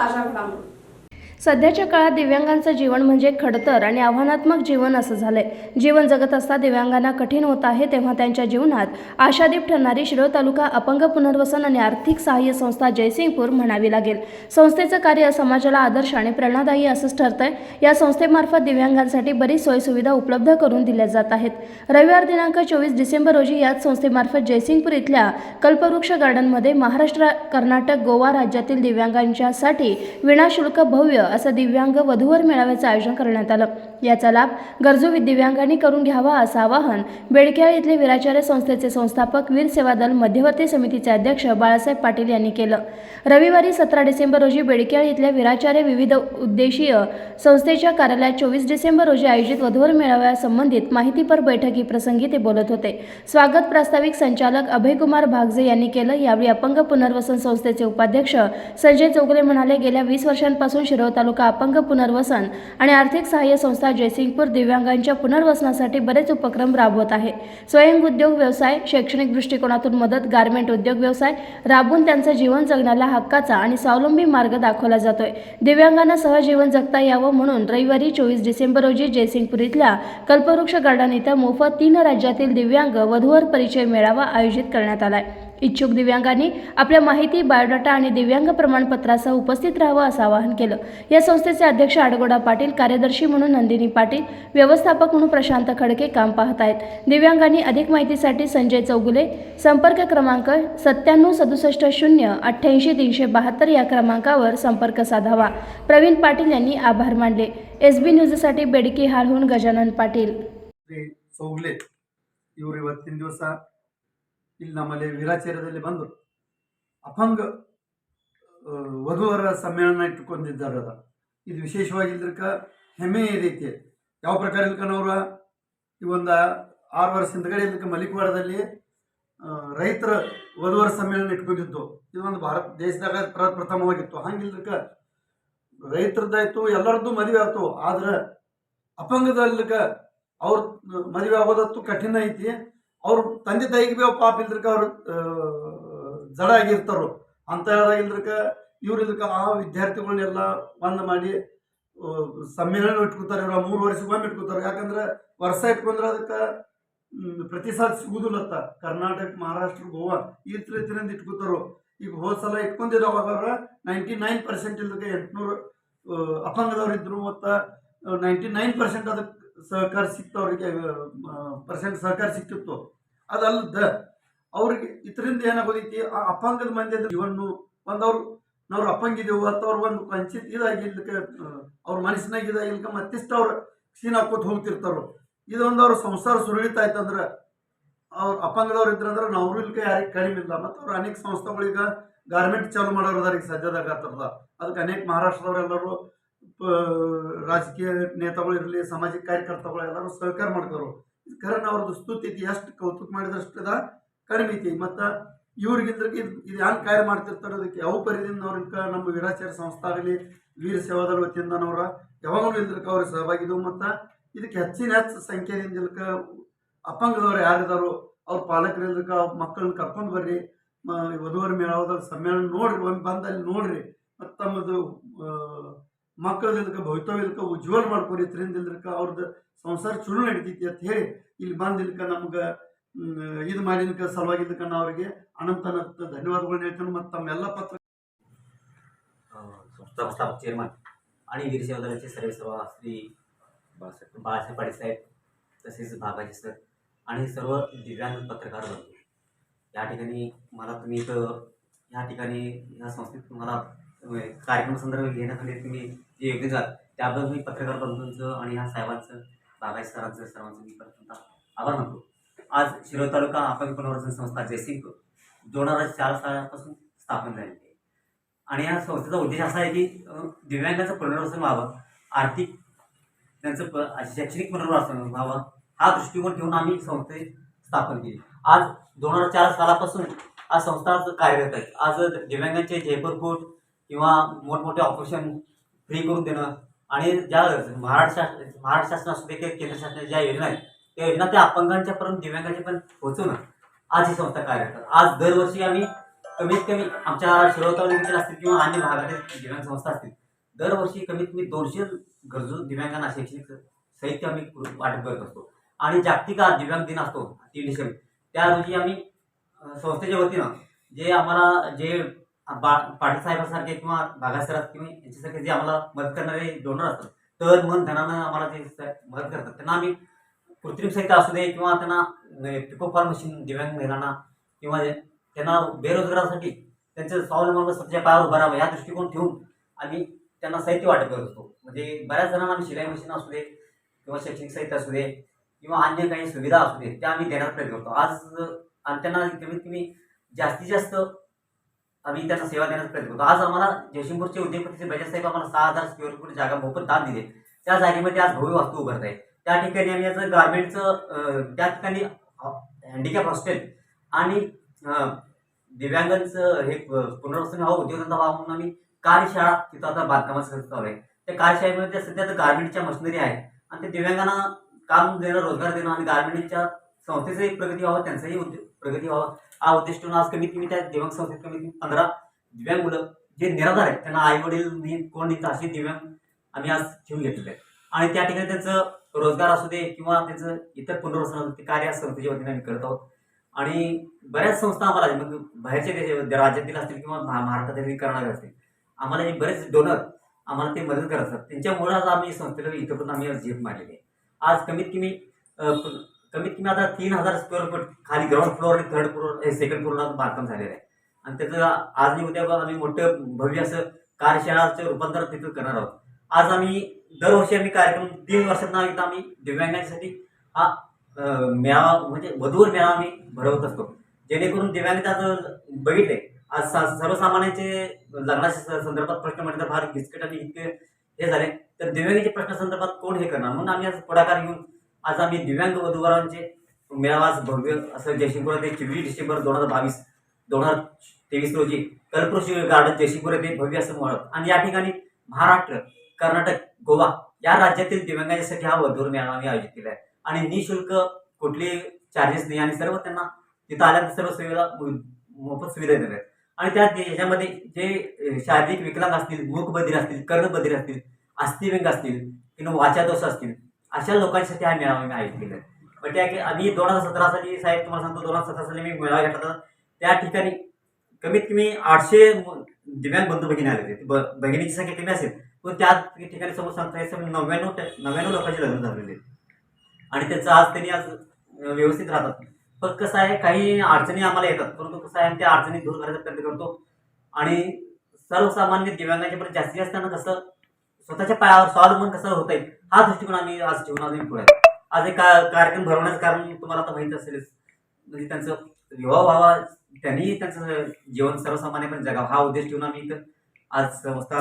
tá, já vamos. सध्याच्या काळात दिव्यांगांचं जीवन म्हणजे खडतर आणि आव्हानात्मक जीवन असं झालंय. जीवन जगत असता दिव्यांगांना कठीण होत आहे तेव्हा त्यांच्या जीवनात आशादीप ठरणारी शिरोळ तालुका अपंग पुनर्वसन आणि आर्थिक सहाय्य संस्था जयसिंगपूर म्हणावी लागेल. संस्थेचं कार्य समाजाला आदर्श आणि प्रेरणादायी असंच ठरतंय. या संस्थेमार्फत दिव्यांगांसाठी बरीच सोयीसुविधा उपलब्ध करून दिल्या जात आहेत. रविवार दिनांक चोवीस डिसेंबर रोजी याच संस्थेमार्फत जयसिंगपूर इथल्या कल्पवृक्ष गार्डनमध्ये महाराष्ट्र कर्नाटक गोवा राज्यातील दिव्यांगांच्यासाठी विनाशुल्क भव्य असं दिव्यांग वधूवर मेळाव्याचं आयोजन करण्यात आलं. याचा लाभ गरजू दिव्यांगांनी करून घ्यावा असं आवाहन बेडकेळ इथले विराचार्य संस्थेचे संस्थापक वीर सेवा दल मध्यवर्ती समितीचे अध्यक्ष बाळासाहेब पाटील यांनी केलं. रविवारी सतरा डिसेंबर रोजी बेडकेळ इथल्या विराचार्य विविध उद्देशीय संस्थेच्या कार्यालयात चोवीस डिसेंबर रोजी आयोजित वधूवर मेळाव्यासंबंधित माहितीपर बैठकीप्रसंगी ते बोलत होते. स्वागत प्रास्ताविक संचालक अभयकुमार भागजे यांनी केलं. यावेळी अपंग पुनर्वसन संस्थेचे उपाध्यक्ष संजय चौगले म्हणाले गेल्या वीस वर्षांपासून शिरोळ तालुका अपंग पुनर्वसन आणि आर्थिक सहाय्य संस्था जयसिंगपूर दिव्यांगांच्या पुनर्वसनासाठी बरेच उपक्रम राबवत आहे. स्वयं उद्योग व्यवसाय शैक्षणिक दृष्टिकोनातून मदत गारमेंट उद्योग व्यवसाय राबवून त्यांचं जीवन जगण्याला हक्काचा आणि स्वावलंबी मार्ग दाखवला जातोय. दिव्यांगांना सहजीवन जगता यावं म्हणून रविवारी चोवीस डिसेंबर रोजी जयसिंगपूर इथल्या कल्पवृक्ष गार्डन इथं मोफत तीन राज्यातील दिव्यांग वधूवर परिचय मेळावा आयोजित करण्यात आलाय. इच्छुक दिव्यांगांनी आपल्या माहिती बायोडाटा आणि दिव्यांग प्रमाणपत्रासह उपस्थित राहावं असं आवाहन केलं. या संस्थेचे अध्यक्ष आडगोडा पाटील कार्यदर्शी म्हणून नंदिनी पाटील व्यवस्थापक म्हणून प्रशांत खडके काम पाहत आहेत. दिव्यांगांनी अधिक माहितीसाठी संजय चौगुले संपर्क क्रमांक सत्त्याण्णव सदुसष्ट शून्य अठ्ठ्याऐंशी तीनशे बहात्तर या क्रमांकावर संपर्क साधावा. प्रवीण पाटील यांनी आभार मानले. एस बी न्यूजसाठी बेडकी हारहून गजानन पाटील. चौगले तीन दिवसा ಇಲ್ಲಿ ನಮ್ಮಲ್ಲಿ ವೀರಾಚಾರ್ಯದಲ್ಲಿ ಬಂದು ಅಪಂಗ ವಧುವರ ಸಮ್ಮೇಳನ ಇಟ್ಟುಕೊಂಡಿದ್ದಾರೆ ಇದು ವಿಶೇಷವಾಗಿ ಇಲ್ದಕ್ಕ ಹೆಮ್ಮೆ ಇದೈತಿ. ಯಾವ ಪ್ರಕಾರ ಇಲ್ಕನವ್ರ ಈ ಒಂದು ಆರು ವರ್ಷ ಹಿಂದ್ಗಡೆ ಇದಕ್ಕೆ ಮಲಿಕವಾಡದಲ್ಲಿ ರೈತರ ವಧುವರ ಸಮ್ಮೇಳನ ಇಟ್ಕೊಂಡಿದ್ದು. ಒಂದು ಭಾರತ, ದೇಶದಾಗ ಪ್ರ, ಪ್ರಥಮವಾಗಿತ್ತು. ಹಂಗಿಲ್ದಕ್ಕ ರೈತರದ್ದಾಯ್ತು, ಎಲ್ಲರದ್ದು ಮದುವೆ ಆಯ್ತು. ಆದ್ರೆ ಅಪಂಗದಲ್ಲಿ ಅವ್ರ ಮದುವೆ ಆಗೋದತ್ತು ಕಠಿಣ ಐತಿ. ಅವ್ರ ತಂದೆ ತಾಯಿಗೆ ಬಿ ಪಾಪ ಇಲ್ದ್ರಕ ಅವ್ರು ಜಡ ಆಗಿರ್ತಾರೋ, ಅಂತ ಇಲ್ದ್ರಕ ಇವ್ರು ಇಲ್ದ್ರಕ ಆ ವಿದ್ಯಾರ್ಥಿಗಳನ್ನೆಲ್ಲ ಒಂದ್ ಮಾಡಿ ಸಮ್ಮೇಳನ ಇಟ್ಕೊತಾರೆ, ಇವ್ರು ಮೂರು ವರ್ಷಕ್ಕೊಮ್ಮೆ ಇಟ್ಕೊತಾರೆ. ಯಾಕಂದ್ರೆ ವರ್ಷ ಇಟ್ಕೊಂಡ್ರೆ ಅದಕ್ಕೆ ಪ್ರತಿಸಾದ ಸಿಗುದಿಲ್ಲತ್ತ. ಕರ್ನಾಟಕ, ಮಹಾರಾಷ್ಟ್ರ, ಗೋವಾ ಈ ರೀತಿಯಿಂದ ಇಟ್ಕೊತಾರೋ. ಈಗ ಹೋದ ಸಲ ಇಟ್ಕೊಂಡಿರೋ ಅವಾಗ ಅವ್ರ ನೈಂಟಿ ನೈನ್ ಪರ್ಸೆಂಟ್ ಇಲ್ದಕ್ಕೆ ಎಂಟುನೂರು ಅಪಂಗದವ್ರು ಇದ್ರು ಮತ್ತು ನೈಂಟಿ ನೈನ್ ಪರ್ಸೆಂಟ್ ಅದಕ್ಕೆ ಸಹಕಾರ ಸಿಕ್ತು ಅವ್ರಿಗೆ ಪರ್ಸೆಂಟ್ ಸಹಕಾರ ಸಿಕ್ತಿತ್ತು. ಅದಲ್ಲದ ಅವ್ರಿಗೆ ಇದರಿಂದ ಏನಾಗೋದೈತಿ, ಆ ಅಪಂಗದ ಮಂದಿ ಜೀವನ ಒಂದು ಅವ್ರು ನಾವು ಅಪ್ಪಂಗಿದೆವು ಅಥವಾ ಅವ್ರು ಒಂದು ಕಂಚಿತ್ ಇದಾಗಿಲ್ದಕ್ಕೆ ಅವ್ರ ಮನಸ್ಸಿನಾಗ ಇದಾಗಿಲ್ಕ ಮತ್ತಿಷ್ಟು ಅವ್ರು ಸೀನ್ ಹಾಕೋತ ಹೋಗ್ತಿರ್ತಾರೋ ಇದೊಂದು ಅವ್ರ ಸಂಸಾರ ಸುರಳಿತಾಯ್ತಂದ್ರೆ ಅವ್ರ ಅಪಂಗದವ್ರು ಇದ್ರಂದ್ರೆ ನಾವು ಇಲ್ಕ ಯಾರಿಗೆ ಕಡಿಮೆ ಇಲ್ಲ. ಮತ್ತು ಅವ್ರು ಅನೇಕ ಸಂಸ್ಥೆಗಳಿಗೆ ಗಾರ್ಮೆಂಟ್ ಚಾಲೂ ಮಾಡೋರು ಈಗ ಸದ್ಯದಾಗ ಅದಕ್ಕೆ ಅನೇಕ ಮಹಾರಾಷ್ಟ್ರದವರೆಲ್ಲರೂ ರಾಜಕೀಯ ನೇತಾಗಳು ಇರಲಿ, ಸಾಮಾಜಿಕ ಕಾರ್ಯಕರ್ತಗಳು ಎಲ್ಲರೂ ಸಹಕಾರ ಮಾಡ್ತಾರು ಕರಣ ಅವ್ರದ್ದು ಸ್ತುತಿ ಐತಿ, ಎಷ್ಟು ಕೌತುಕ ಮಾಡಿದಷ್ಟು ಅದ ಕಡಿಮೆ ಐತಿ. ಮತ್ತು ಇದು ಇದು ಕಾರ್ಯ ಮಾಡ್ತಿರ್ತಾರೆ ಅದಕ್ಕೆ ಯಾವ ಪರಿದಿಂದ ಅವ್ರಿಗೆ ನಮ್ಮ ವೀರಾಚಾರ್ಯ ಸಂಸ್ಥೆ ಆಗಲಿ, ವೀರ ಸೇವಾದಳ ವತಿಯಿಂದ ಅವ್ರ ಯಾವಾಗಲೂ ಇದ್ರಕ್ಕೆ ಅವ್ರ ಸಹಭಾಗಿದ್ವು ಮತ್ತು ಇದಕ್ಕೆ ಹೆಚ್ಚಿನ ಹೆಚ್ಚು ಸಂಖ್ಯೆಯಿಂದ ಇಲ್ಕ ಅಪ್ಪಂಗದವ್ರು ಯಾರಿದಾರೋ, ಅವ್ರ ಪಾಲಕರು ಇಲ್ದಕ ಅವ್ರ ಮಕ್ಕಳನ್ನ ಕರ್ಕೊಂಡು ಬರ್ರಿ. ವಧುವರ ಮೇಳ ಸಮ್ಮೇಳನ ನೋಡ್ರಿ, ಒಂದು ಬಂದು ಅಲ್ಲಿ ನೋಡ್ರಿ. ಮತ್ತು ತಮ್ಮದು ಮಕ್ಕಳದಿಲ್ಕ ಭವಿತವ್ಯಲ್ಕ ಉಜ್ವಲ ಮಾಡ್ಕೊರಿ ಇದರಿಂದ ಇಲ್ದಕ ಅವ್ರದ್ದು ಸಂಸಾರ ಚಲೋ ನಡಿತೈತಿ ಅಂತ ಹೇಳಿ ಇಲ್ಲಿ ಬಂದಿಲ್ಕ ನಮ್ಗೆ ಇದು ಮಾಡಿದ್ಕ ಸಲುವಾಗಿದ್ದಕ್ಕ ನಾ ಅವ್ರಿಗೆ ಅನಂತ ಅನಂತ ಧನ್ಯವಾದಗಳನ್ನ ಹೇಳ್ತೇನೆ ಮತ್ತು ತಮ್ಮೆಲ್ಲ ಪತ್ರ संस्थापक चेअरमन आणि वीर सेवा दलाचे सर्व सर्व श्री बाळासाहेब बाळासाहेब पाटील साहेब तसेच भागाचे सर आणि सर्व दिव्यांग पत्रकार बंधू या ठिकाणी मला तुम्ही इथं या ठिकाणी या संस्थेत मला अं, कार्यक्रम संदर्भ घेण्यासाठी तुम्ही जे योग्य जात त्याबद्दल मी पत्रकार बंधूंचं आणि ह्या साहेबांचं बाबा सरांचं सर्वांचं मी प्रथमतः आभार मानतो. आज शिरोळ तालुका आपण पुनर्वसन संस्था जयसिंग दोन हजार चार सालापासून स्थापन झालेली आहे. आणि या संस्थेचा उद्देश असा आहे की दिव्यांगाचं पुनर्वसन व्हावं आर्थिक त्यांचं प शैक्षणिक पुनर्वसन व्हावं हा दृष्टिकोन ठेवून आम्ही संस्थे स्थापन केली. आज दोन हजार चार सालापासून आज संस्था आज कार्यरत आहे. आज दिव्यांगांचे जयपूर फूट किंवा मोठमोठे ऑपरेशन फ्री करून देणं. आणि ज्या महाराष्ट्र शासन महाराष्ट्र शासन असू दे किंवा केंद्र शासनाच्या ज्या योजना आहेत त्या योजना त्या अपंगांच्या पर्यंत दिव्यांगाच्या पोहोचवणं आज ही संस्था कार्य करतात. आज दरवर्षी आम्ही कमीत कमी आमच्या शिरोळ तालुक्यातील असतील किंवा अन्य भागातील दिव्यांग संस्था असतील दरवर्षी कमीत कमी दोनशे गरजू दिव्यांगांना शैक्षणिक साहित्य आम्ही वाटप करत असतो. आणि जागतिक आज दिव्यांग दिन असतो तीन डिसेंबर. त्या रोजी आम्ही संस्थेच्या वतीनं जे आम्हाला जे बा पाटील साहेबांसारखे किंवा भागासरात किंवा याच्यासारखे जे आम्हाला मदत करणारे डोनर असतात तर मन धनानं आम्हाला ते मदत करतात. त्यांना आम्ही कृत्रिम साहित्य असू दे किंवा त्यांना म्हणजे पिको फॉल मशीन दिव्यांग महिलांना किंवा त्यांना बेरोजगारासाठी त्यांचं स्वावलंबन स्वतःच्या पायावर उभं राहावं या दृष्टिकोन ठेवून आम्ही त्यांना साहित्य वाटप करत असतो. म्हणजे बऱ्याच जणांना आम्ही शिलाई मशीन असू दे किंवा शैक्षणिक साहित्य असू दे किंवा अन्य काही सुविधा असू दे त्या आम्ही देण्याचा प्रयत्न करतो. आज आणि त्यांना कमीत कमी जास्तीत जास्त आम्ही त्यांना सेवा देण्याचा प्रयत्न करतो. आज आम्हाला जयशंपूरचे उद्योगपतीचे बजाजसाहेब आम्हाला सहा हजार स्क्वेअर फूट जागा मोफत दान दिले. त्या जागेमध्ये आज भव्य वास्तू उभारत आहे त्या ठिकाणी आम्ही याचं गार्मेंटचं त्या ठिकाणी हँडिकॅप हॉस्टेल आणि दिव्यांगांचं हे पुनर्वसन व्हावं उद्योगधंदा व्हावा म्हणून आम्ही कार्यशाळा तिथं आता बांधकामाचं खर्च चालू आहे. त्या कार्यशाळेमध्ये सध्या तर गार्मेंटच्या मशिनरी आहे आणि ते दिव्यांगांना काम देणं रोजगार देणं आणि गार्मेंटच्या संस्थेचंही प्रगती व्हावं त्यांचंही उद्योग प्रगती व्हावं. हा उद्दिष्ट ठेवून आज कमीत कमी त्या दिव्यांग संस्थेत कमीत कमी पंधरा दिव्यांग मुलं. जे निराधार आहेत त्यांना आई वडील कोण नाही असे दिव्यांग आम्ही आज ठेवून घेतलेले आहेत. आणि त्या ठिकाणी त्यांचं रोजगार असू दे किंवा त्यांचं इतर पुनर्वसन ते कार्य संस्थेच्या वतीने आम्ही करत आहोत. आणि बऱ्याच संस्था आम्हाला मग बाहेरच्या देशा राज्यातील असतील किंवा महाराष्ट्रातील करणारे असतील आम्हाला हे बरेच डोनर आम्हाला ते मदत करत असतात. त्यांच्यामुळे आज आम्ही संस्थेला इथंपर्यंत आम्ही झेप मारलेली आहे. आज कमीत कमी कमीत कमी आता तीन हजार स्क्वेअर फूट खाली ग्राउंड फ्लोअर आणि थर्ड फ्लोअर सेकंड फ्लोअरला बांधकाम झालेलं आहे. आणि त्याचं आज आणि उद्या आम्ही मोठं भव्य असं कार्यशाळाचं रूपांतर तिथं करणार आहोत. आज आम्ही दरवर्षी आम्ही कार्यक्रम तीन वर्षांना एकदा आम्ही दिव्यांगांसाठी हा मेळावा म्हणजे वधूवर मेळावा आम्ही भरवत असतो. जेणेकरून दिव्यांग आज बघितले आज सा- सर्वसामान्यांचे लग्नाच्या स- संदर्भात प्रश्न म्हटलं तर फार किचकट आणि इतके हे झाले. तर दिव्यांगाच्या प्रश्नासंदर्भात कोण हे करणार? म्हणून आम्ही आज पुढाकार घेऊन आज आम्ही दिव्यांग वधूवरांचे मेळावा भव्य असं जयसिंगपूर येथे चोवीस डिसेंबर दोन हजार बावीस दोन हजार तेवीस रोजी कल्पृषी गार्डन जयसिंगपूर येथे भव्य असं मुहूर्त आणि या ठिकाणी महाराष्ट्र कर्नाटक गोवा या राज्यातील दिव्यांगांसाठी हा वधूर मेळावा आम्ही आयोजित केला आहे आणि निशुल्क कुठले चार्जेस नाही. आणि सर्व त्यांना तिथं आल्यानंतर सर्व सुविधा मोफत सुविधा देणार आहेत. आणि त्या दे- ह्याच्यामध्ये जे शारीरिक विकलांग असतील मूकबधीर असतील कर्णबधीर असतील अस्थिव्यंग असतील किंवा वाचादोष असतील अशा लोकांसाठी हा मेळावा मी आयोजित केला. आहे पण त्या की आम्ही दोन हजार सतरा साली साहेब तुम्हाला सांगतो दोन हजार सतरा साली मी मेळावा घेतला होता. त्या ठिकाणी कमीत कमी आठशे दिव्यांग बंधू भगिनी आले होते. ब- भगिनीची संख्या कमी असेल पण त्या ठिकाणी समोर सांगता येईल नव्याण्णव ट- नव्याण्णव लोकांचे लग्न झालेले आहेत. आणि त्याचं आज त्यांनी आज व्यवस्थित राहतात. पण कसं आहे काही अडचणी आम्हाला येतात. परंतु कसं आहे त्या अडचणी दूर करायचा प्रयत्न करतो. आणि सर्वसामान्य दिव्यांगाच्या पण जास्तीत जास्त कसं स्वतःच्या पायावर स्वावलंबन कसं होता येईल हा दृष्टिकोन आम्ही आज ठेवून पुढे आज एक कार्यक्रम भरवण्याचं कारण तुम्हाला आता माहीत असेलच. म्हणजे त्यांचं विवाह व्हावा त्यांनी त्यांचं जीवन सर्वसामान्यपणे जगावं हा उद्देश ठेवून आम्ही इथं आज संस्था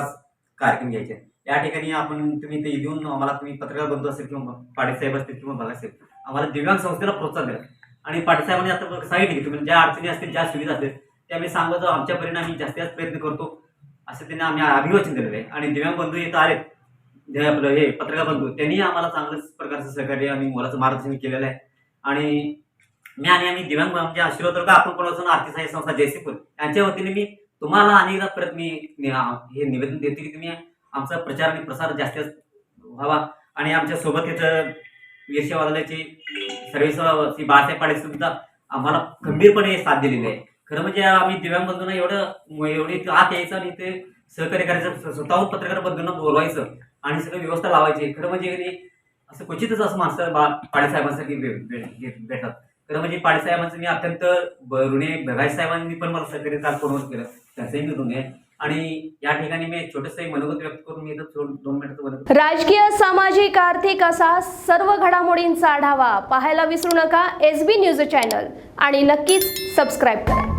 कार्यक्रम घ्यायचे या ठिकाणी आपण तुम्ही ते येऊन आम्हाला तुम्ही पत्रकार बंधू असेल किंवा पाटील असतील किंवा बघा असेल आम्हाला दिव्यांग संस्थेला प्रोत्साहन द्या. आणि पाटील साहेबांनी आता सांगितले की तुम्ही ज्या अडचणी असतील ज्या सुविधा असतील त्या आम्ही सांगतो आमच्या परीने आम्ही जास्तीत जास्त प्रयत्न करतो. असं त्यांनी आम्ही अभिवाचन केलेलं आहे. आणि दिव्यांग बंधू येत आहेत जे आपलं हे पत्रकार बंधू त्यांनी आम्हाला चांगल्याच प्रकारचं सहकार्य आम्ही मोलाचं मार्गदर्शन केलेलं आहे. आणि मी आणि आम्ही दिव्यांग म्हणजे आशीर्वाद आपण कोणाचं आर्थिक सहाय्य संस्था जयसिंगपूर यांच्या वतीने मी तुम्हाला अनेकदा परत मी हे निवेदन देते की तुम्ही आमचा प्रचार आणि प्रसार जास्त व्हावा. आणि आमच्यासोबत इथं वीरशे वादळाची सर्व्हिस बाळासाहेब पाटील सुद्धा आम्हाला खंबीरपणे साथ दिलेली आहे. खरं म्हणजे आम्ही दिव्यांग बंधूंना एवढं एवढी आत यायचं आणि ते सहकार्य करायचं स्वतःहून पत्रकार बंधूंना बोलवायचं आणि सगळं व्यवस्था लावायची. खरं म्हणजे असं क्वचितच असं माणसं बा पाडेसाहेबांसाठी भेटतात. खरं म्हणजे पाडेसाहेबांचं मी अत्यंत ऋणे ऋणी भगाई साहेबांनी पण मला सहकार्य काल फोनवर केलं. त्याचंही मी ऋण आहे. आणि या ठिकाणी मी छोटंसं मनोगत व्यक्त करून मी दोन राजकीय सामाजिक आर्थिक असा सर्व घडामोडींचा आढावा पाहायला विसरू नका. S B news channel. आणि नक्कीच सबस्क्राईब करा.